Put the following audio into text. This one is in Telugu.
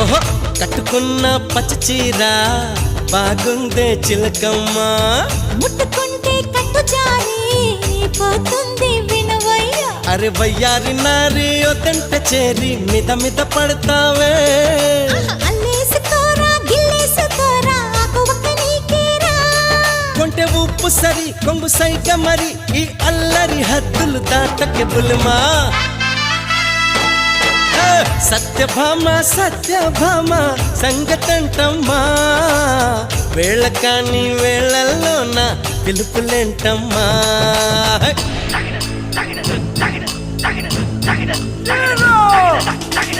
ఓహో కట్టుకున్న పచ్చ చీర బాగుందే చిలకమ్మా. ముట్టుకుంటే కట్టు జారి పోతుంది వినవయ్య. అరే వయ్యారి నారి వద్దంట చేరి మిద మిద పడతావే. కొంటె ఉప్పు సరి కొంగు సైక మరి ఈ అల్లరి హద్దులు దాటకే బుల్మా. సత్యభామ సత్యభామ సంగతంటమ్మా వేళ కాని వేళల్లోన పిలుపులేంటమ్మా తగిన